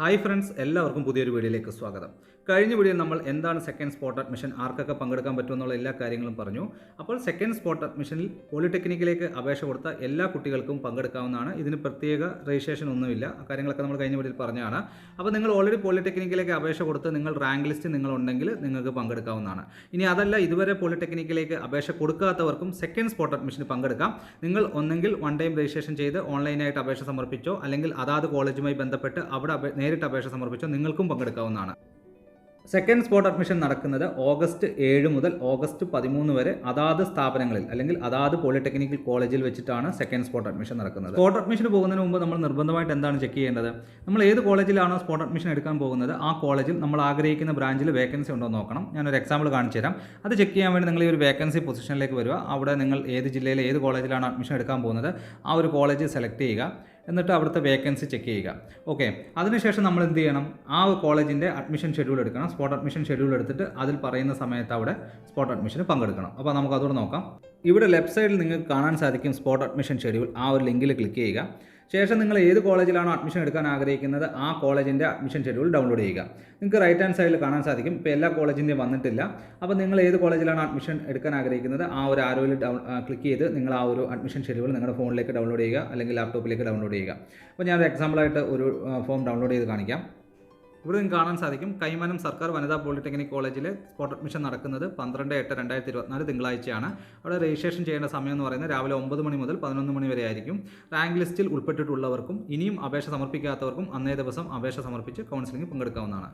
Hi friends എല്ലാവർക്കും പുതിയൊരു വീഡിയോയിലേക്ക് സ്വാഗതം. കഴിഞ്ഞ വീഡിയോയിൽ നമ്മൾ എന്താണ് സെക്കൻഡ് സ്പോട്ട് അഡ്മിഷൻ ആർക്കൊക്കെ പങ്കെടുക്കാൻ പറ്റുമെന്നുള്ള എല്ലാ കാര്യങ്ങളും പറഞ്ഞു. അപ്പോൾ സെക്കൻഡ് സ്പോട്ട് അഡ്മിഷനിൽ പോളിടെക്നിക്കിലേക്ക് അപേക്ഷ കൊടുത്ത എല്ലാ കുട്ടികൾക്കും പങ്കെടുക്കാവുന്നതാണ്. ഇതിന് പ്രത്യേക രജിസ്ട്രേഷൻ ഒന്നുമില്ല. ആ കാര്യങ്ങളൊക്കെ നമ്മൾ കഴിഞ്ഞ വീഡിയോയിൽ പറഞ്ഞതാണ്. അപ്പോൾ നിങ്ങൾ ഓൾറെഡി പോളിടെക്നിക്കിലേക്ക് അപേക്ഷ കൊടുത്ത് നിങ്ങൾ റാങ്ക് ലിസ്റ്റ് നിങ്ങളുണ്ടെങ്കിൽ നിങ്ങൾക്ക് പങ്കെടുക്കാവുന്നതാണ്. ഇനി അതല്ല ഇതുവരെ പോളിടെക്നിക്കിലേക്ക് അപേക്ഷ കൊടുക്കാത്തവർക്കും സെക്കൻഡ് സ്പോട്ട് അഡ്മിഷന് പങ്കെടുക്കാം. നിങ്ങൾ ഒന്നെങ്കിൽ വൺ ടൈം രജിസ്ട്രേഷൻ ചെയ്ത് ഓൺലൈനായിട്ട് അപേക്ഷ സമർപ്പിച്ചോ അല്ലെങ്കിൽ അതാത് കോളേജുമായി ബന്ധപ്പെട്ട് അവിടെ നേരിട്ട് അപേക്ഷ സമർപ്പിച്ചോ നിങ്ങൾക്കും പങ്കെടുക്കാവുന്നതാണ്. സെക്കൻഡ് സ്പോട്ട് അഡ്മിഷൻ നടക്കുന്നത് ഓഗസ്റ്റ് ഏഴ് മുതൽ ഓഗസ്റ്റ് പതിമൂന്ന് വരെ അതാത് സ്ഥാപനങ്ങളിൽ അല്ലെങ്കിൽ അതാത് പോളിടെക്നിക്കൽ കോളേജിൽ വെച്ചിട്ടാണ് സെക്കൻഡ് സ്പോട്ട് അഡ്മിഷൻ നടക്കുന്നത്. സ്പോട്ട് അഡ്മിഷൻ പോകുന്നതിന് മുമ്പ് നമ്മൾ നിർബന്ധമായിട്ട് എന്താണ് ചെക്ക് ചെയ്യേണ്ടത്? നമ്മൾ ഏത് കോളേജിലാണോ സ്പോട്ട് അഡ്മിഷൻ എടുക്കാൻ പോകുന്നത് ആ കോളേജിൽ നമ്മൾ ആഗ്രഹിക്കുന്ന ബ്രാഞ്ചിൽ വേക്കൻസി ഉണ്ടോ നോക്കണം. ഞാനൊരു എക്സാമ്പിൾ കാണിച്ചു തരാം. അത് ചെക്ക് ചെയ്യാൻ വേണ്ടി നിങ്ങൾ ഈ ഒരു വേക്കൻസി പൊസിഷനിലേക്ക് വരിക. അവിടെ നിങ്ങൾ ഏത് ജില്ലയിലെ ഏത് കോളേജിലാണ് അഡ്മിഷൻ എടുക്കാൻ പോകുന്നത് ആ ഒരു കോളേജ് സെലക്ട് ചെയ്യുക. എന്നിട്ട് അവിടുത്തെ വേക്കൻസി ചെക്ക് ചെയ്യുക. ഓക്കെ അതിനുശേഷം നമ്മൾ എന്ത് ചെയ്യണം? ആ കോളേജിന്റെ അഡ്മിഷൻ ഷെഡ്യൂൾ എടുക്കണം. സ്പോട്ട് അഡ്മിഷൻ ഷെഡ്യൂൾ എടുത്തിട്ട് അതിൽ പറയുന്ന സമയത്ത് അവിടെ സ്പോട്ട് അഡ്മിഷന് പങ്കെടുക്കണം. അപ്പോൾ നമുക്ക് അതോടെ നോക്കാം. ഇവിടെ ലെഫ്റ്റ് സൈഡിൽ നിങ്ങൾക്ക് കാണാൻ സാധിക്കും സ്പോട്ട് അഡ്മിഷൻ ഷെഡ്യൂൾ ആ ഒരു ലിങ്കിൽ ക്ലിക്ക് ചെയ്യുക. ശേഷം നിങ്ങൾ ഏത് കോളേജിലാണോ അഡ്മിഷൻ എടുക്കാൻ ആഗ്രഹിക്കുന്നത് ആ കോളേജിന്റെ അഡ്മിഷൻ ഷെഡ്യൂൾ ഡൗൺലോഡ് ചെയ്യുക. നിങ്ങൾക്ക് റൈറ്റ് ഹാൻഡ് സൈഡിൽ കാണാൻ സാധിക്കും. ഇപ്പോൾ എല്ലാ കോളേജിന്റെയും വന്നിട്ടില്ല. അപ്പോൾ നിങ്ങൾ ഏത് കോളേജിലാണ് അഡ്മിഷൻ എടുക്കാൻ ആഗ്രഹിക്കുന്നത് ആ ഒരു ആരോയിൽ ഡൗൺ ക്ലിക്ക് ചെയ്ത് നിങ്ങൾ ആ ഒരു അഡ്മിഷൻ ഷെഡ്യൂൾ നിങ്ങളുടെ ഫോണിലേക്ക് ഡൗൺലോഡ് ചെയ്യുക അല്ലെങ്കിൽ ലാപ്ടോപ്പിലേക്ക് ഡൗൺലോഡ് ചെയ്യുക. അപ്പോൾ ഞാനൊരു എക്സാമ്പിളായിട്ട് ഒരു ഫോം ഡൗൺലോഡ് ചെയ്ത് കാണിക്കാം. ഇവിടെ നിങ്ങൾക്ക് കാണാൻ സാധിക്കും കൈമനം സർക്കാർ വനിതാ പോളിടെക്നിക് കോളേജിൽ സ്പോട്ട് അഡ്മിഷൻ നടക്കുന്നത് പന്ത്രണ്ട് എട്ട് രണ്ടായിരത്തി ഇരുപത്തിനാല് തിങ്കളാഴ്ചയാണ്. അവിടെ രജിസ്ട്രേഷൻ ചെയ്യേണ്ട സമയം എന്ന് പറയുന്നത് രാവിലെ ഒമ്പത് മണി മുതൽ പതിനൊന്ന് മണി വരെ ആയിരിക്കും. റാങ്ക് ലിസ്റ്റിൽ ഉൾപ്പെട്ടിട്ടുള്ളവർക്കും ഇനിയും അപേക്ഷ സമർപ്പിക്കാത്തവർക്കും അന്നേ ദിവസം അപേക്ഷ സമർപ്പിച്ച് കൗൺസിലിംഗ് പങ്കെടുക്കാവുന്നതാണ്.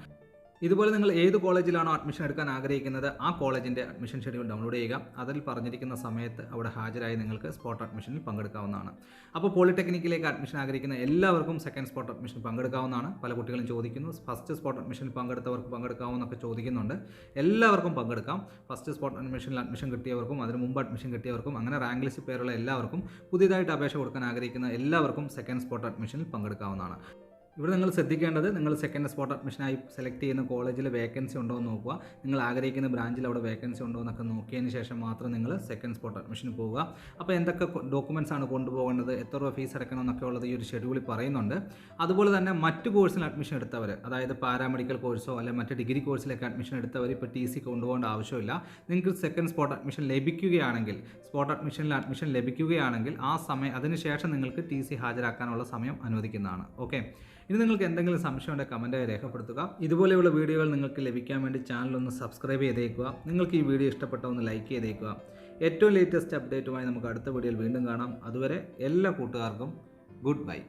ഇതുപോലെ നിങ്ങൾ ഏത് കോളേജിലാണോ അഡ്മിഷൻ എടുക്കാൻ ആഗ്രഹിക്കുന്നത് ആ കോളേജിന്റെ അഡ്മിഷൻ ഷെഡ്യൂൾ ഡൗൺലോഡ് ചെയ്യുക. അതിൽ പറഞ്ഞിരിക്കുന്ന സമയത്ത് അവിടെ ഹാജരായി നിങ്ങൾക്ക് സ്പോട്ട് അഡ്മിഷനിൽ പങ്കെടുക്കാവുന്നതാണ്. അപ്പോൾ പോളിടെക്നിക്കിലേക്ക് അഡ്മിഷൻ ആഗ്രഹിക്കുന്ന എല്ലാവർക്കും സെക്കൻഡ് സ്പോട്ട് അഡ്മിഷൻ പങ്കെടുക്കാവുന്നതാണ്. പല കുട്ടികളും ചോദിക്കുന്നു ഫസ്റ്റ് സ്പോട്ട് അഡ്മിഷനിൽ പങ്കെടുത്തവർക്ക് പങ്കെടുക്കാവുന്നൊക്കെ ചോദിക്കുന്നുണ്ട്. എല്ലാവർക്കും പങ്കെടുക്കാം. ഫസ്റ്റ് സ്പോട്ട് അഡ്മിഷനിൽ അഡ്മിഷൻ കിട്ടിയവർക്കും അതിന് മുമ്പ് അഡ്മിഷൻ കിട്ടിയവർക്കും അങ്ങനെ റാങ്ക് ലിസ്റ്റ് പേരുള്ള എല്ലാവർക്കും പുതിയതായിട്ട് അപേക്ഷ കൊടുക്കാൻ ആഗ്രഹിക്കുന്ന എല്ലാവർക്കും സെക്കൻഡ് സ്പോട്ട് അഡ്മിഷനിൽ പങ്കെടുക്കാവുന്നതാണ്. ഇവിടെ നിങ്ങൾ ശ്രദ്ധിക്കേണ്ടത് നിങ്ങൾ സെക്കൻഡ് സ്പോട്ട് അഡ്മിഷനായി സെലക്ട് ചെയ്യുന്ന കോളേജിൽ വേക്കൻസി ഉണ്ടോ എന്ന് നോക്കുക. നിങ്ങൾ ആഗ്രഹിക്കുന്ന ബ്രാഞ്ചിൽ അവിടെ വേക്കൻസി ഉണ്ടോ എന്നൊക്കെ നോക്കിയതിന് ശേഷം മാത്രം നിങ്ങൾ സെക്കൻഡ് സ്പോട്ട് അഡ്മിഷന് പോവുക. അപ്പോൾ എന്തൊക്കെ ഡോക്യുമെന്റ്സ് ആണ് കൊണ്ടുപോകേണ്ടത്? എത്ര രൂപ ഫീസ് അടയ്ക്കണം എന്നൊക്കെ ഉള്ളത് ഈ ഒരു ഷെഡ്യൂളിൽ പറയുന്നുണ്ട്. അതുപോലെ തന്നെ മറ്റ് കോഴ്സിൽ അഡ്മിഷൻ എടുത്തവർ അതായത് പാരാമെഡിക്കൽ കോഴ്സോ അല്ലെങ്കിൽ മറ്റ് ഡിഗ്രി കോഴ്സിലേക്ക് അഡ്മിഷൻ എടുത്തവർ ഇപ്പോൾ ടി സി കൊണ്ടുപോകേണ്ട ആവശ്യമില്ല. നിങ്ങൾക്ക് സെക്കൻഡ് സ്പോട്ട് അഡ്മിഷൻ ലഭിക്കുകയാണെങ്കിൽ സ്പോട്ട് അഡ്മിഷനിൽ അഡ്മിഷൻ ലഭിക്കുകയാണെങ്കിൽ ആ സമയം അതിനുശേഷം നിങ്ങൾക്ക് ടി സി ഹാജരാക്കാനുള്ള സമയം അനുവദിക്കുന്നതാണ്. ഓക്കെ ഇനി നിങ്ങൾക്ക് എന്തെങ്കിലും സംശയം ഉണ്ടെങ്കിൽ കമന്റായി രേഖപ്പെടുത്തുക. ഇതുപോലെയുള്ള വീഡിയോകൾ നിങ്ങൾക്ക് ലഭിക്കാൻ വേണ്ടി ചാനലൊന്ന് സബ്സ്ക്രൈബ് ചെയ്തേക്കുക. നിങ്ങൾക്ക് ഈ വീഡിയോ ഇഷ്ടപ്പെട്ട ഒന്ന് ലൈക്ക് ചെയ്തേക്കുക. ഏറ്റവും ലേറ്റസ്റ്റ് അപ്ഡേറ്റുമായി നമുക്ക് അടുത്ത വീഡിയോയിൽ വീണ്ടും കാണാം. അതുവരെ എല്ലാ കൂട്ടുകാർക്കും ഗുഡ് ബൈ